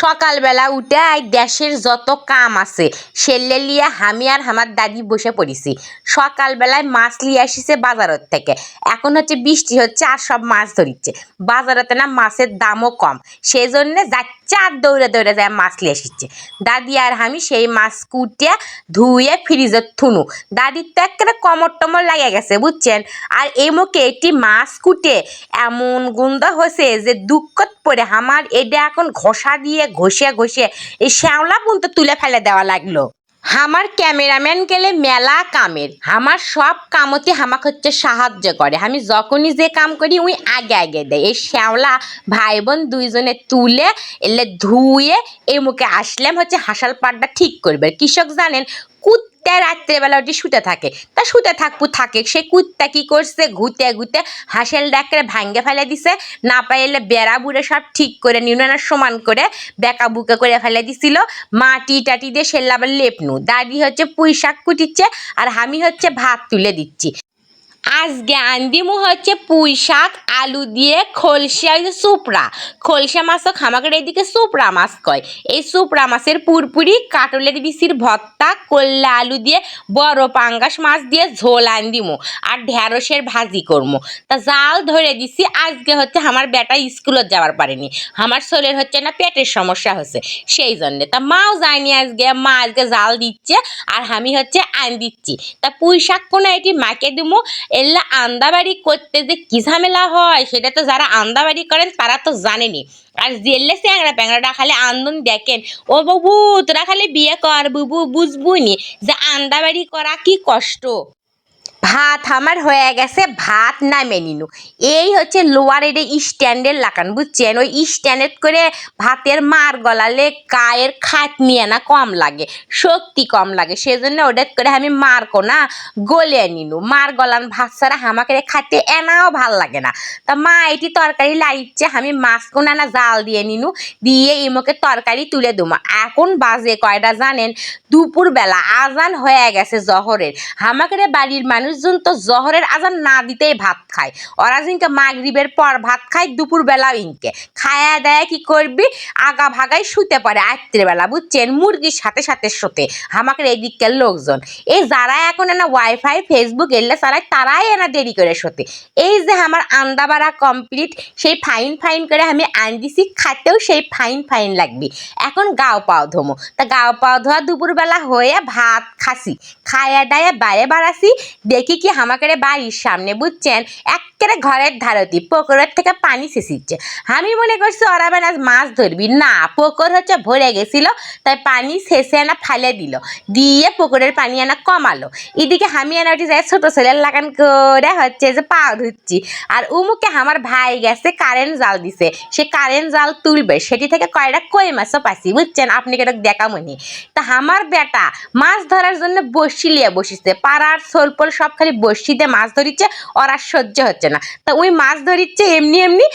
সকালবেলা উঠে আই দেশের যত কাম আছে, সেলে লিয়ে আমি আর আমার দাদি বসে পড়িছি। সকালবেলায় মাছ লিয়ে আসিছে বাজারের থেকে। এখন হচ্ছে বৃষ্টি হচ্ছে আর সব মাছ ধরিচ্ছে। বাজারতে না মাছের দামও কম। সেই জন্যে যাচ্ছে আর দৌড়ে দৌড়ে যায় মাছ লিয়ে আসিচ্ছে দাদি আর আমি সেই মাছ কুটে ধুয়ে ফ্রিজে থুনু। দাদির তো একেবারে কমর টমর লাগে গেছে, বুঝছেন? আর এই মুখে একটি মাছ কুটে এমন গন্ধ হয়েছে যে দুঃখত পড়ে। আমার এটা এখন ঘষা দিয়ে ঘষে ঘষিয়া এই শ্যাওলা পর্যন্ত তুলে ফেলে দেওয়া লাগল। আমার ক্যামেরাম্যান গেলে মেলা কামের। আমার সব কামতে আমাকে হচ্ছে সাহায্য করে। আমি যখনই যে কাম করি, উই আগে আগে দেয়। এই শ্যাওলা ভাই বোন দুইজনে তুলে এলে ধুয়ে এই মুখে আসলাম, হচ্ছে হাসাল পাড়টা ঠিক করবে। কৃষক জানেন কুত্তা রাত্রেবেলা ওটি শুতে থাকে। তা শুতে থাকব, থাকে। সে কুত্তা কি করছে? ঘুতে ঘুতে হাসেল ডাকরে ভাঙ্গে ফেলে দিছে। না পাইলে বেড়া বুড়ে সব ঠিক করে নিউনার সমান করে বেকা বুকে করে ফেলে দিছিল। মাটি টাটি দিয়ে সেল্লা আবার লেপনু। দাদি হচ্ছে পুঁই শাক কুটিচ্ছে আর আমি হচ্ছে ভাত তুলে দিচ্ছি। আজকে আন্দিমু হচ্ছে পুঁই শাক, আলু দিয়ে খলসা ওই সুপড়া খলসা মাছও খামাকের এদিকে সুপড়া মাছ কয়। এই সুপড়া মাছের পুরপুরি, কাটলের বিচির ভর্তা কল্লা আলু দিয়ে বড় পাঙ্গাস মাছ দিয়ে ঝোল আন্দিমু আর ঢেঁড়সের ভাজি করমু। তা জাল ধরে দিছি, আজকে হচ্ছে আমার বেটা স্কুলত যাওয়ার পারেনি। আমার শরীর হচ্ছে না পেটের সমস্যা হচ্ছে, সেই জন্যে। তা মাও যায়নি আজকে, মা আজকে জাল দিচ্ছে আর আমি হচ্ছে আন দিচ্ছি। তা পুঁই শাক কোনো এটি মাকে দিমু এল্লা আন্দাবাড়ি করতে যে কি ঝামেলা হয়, সেটা তো যারা আন্দাবাড়ি করেন তারা তো জানেনি। আর জেললে স্যাংরা প্যাংরাটা খালি আন্দন দেখেন, ও বাবু তোরা খালি বিয়ে কর বুবু বুঝবুনি যে আন্দাবাড়ি করা কি কষ্ট। ভাত আমার হয়ে গেছে, ভাত নামে নিনু এই হচ্ছে লোয়ার এটা স্ট্যান্ডের লাগান বুঝছেন? ওই স্ট্যান্ডের করে ভাতের মার গলালে গায়ের খাট নিয়ে না কম লাগে, শক্তি কম লাগে। সেজন্য ওটা করে আমি মারকো না, গলে নিনু। মার গলান ভাত ছাড়া আমাকে খাতে এনাও ভালো লাগে না। তা মা, এটি তরকারি লাইচ্ছে আমি মাছ কোনা না জাল দিয়ে নিনু, দিয়ে ইমোকে তরকারি তুলে দুমা এখন বাজে কয়টা জানেন? দুপুরবেলা আজান হয়ে গেছে জহরের। আমাকে বাড়ির মানুষজন তো জহরের আজান না দিতেই ভাত খায়। ওরা জিনকে মাগরিবের পর ভাত খায় দুপুরবেলা ইনকে খায়া দেয় কি করবি? আগা ভাগাই শুতে পারে রাত্রেবেলা, বুঝছেন? মুরগির সাথে সাথে শোতে আমাকে এই দিককার লোকজন। এই যারা এখন এনা ওয়াইফাই ফেসবুক এলে চালায় তারাই এনা দেরি করে শোতে। এই যে আমার আন্দাবাড়া কমপ্লিট সেই ফাইন ফাইন করে আমি আন দিছি খাতেও সেই ফাইন ফাইন লাগবে। এখন গাও পাও ধোমো। তা গাও পাও ধোয়া দুপুরবেলা হয়ে ভাত খাসি। খায়া দায়া বাইরে বাড়াছি দেখি কি হামাকারে বাড়ির সামনে, বুঝছেন? একেবারে ঘরের ধারতি পুকুরের থেকে পানি শেষিচ্ছে। আমি মনে করছি ওরা বেন আজ মাছ ধরবি। না পুকুর হচ্ছে ভরে গেছিল, তাই পানি শেষে আনা ফালে দিল। দিয়ে পুকুরের পানি আনা কমালো। এদিকে আমি আনা উঠে যাই ছোট ছেলের লাগান করে হচ্ছে যে পা ধুচ্ছি। আর উমুকে আমার ভাই গেছে, কারেন্ট জাল দিছে। সে কারেন্ট জাল তুলবে। সেটি থেকে কয়টা কই মাছও পাইছি, বুঝছেন? আপনি কেন দেখামনি। তা আমার বেটা মাছ ধরার জন্য বসি লিয়ে বসিছে, পাড়ার সোলপোল সব খালি বসিতে মাছ ধরিচ্ছে, ওরা সহ্য হচ্ছে না। তা ওই মাছ ধরিচ্ছে, এমনি এমনি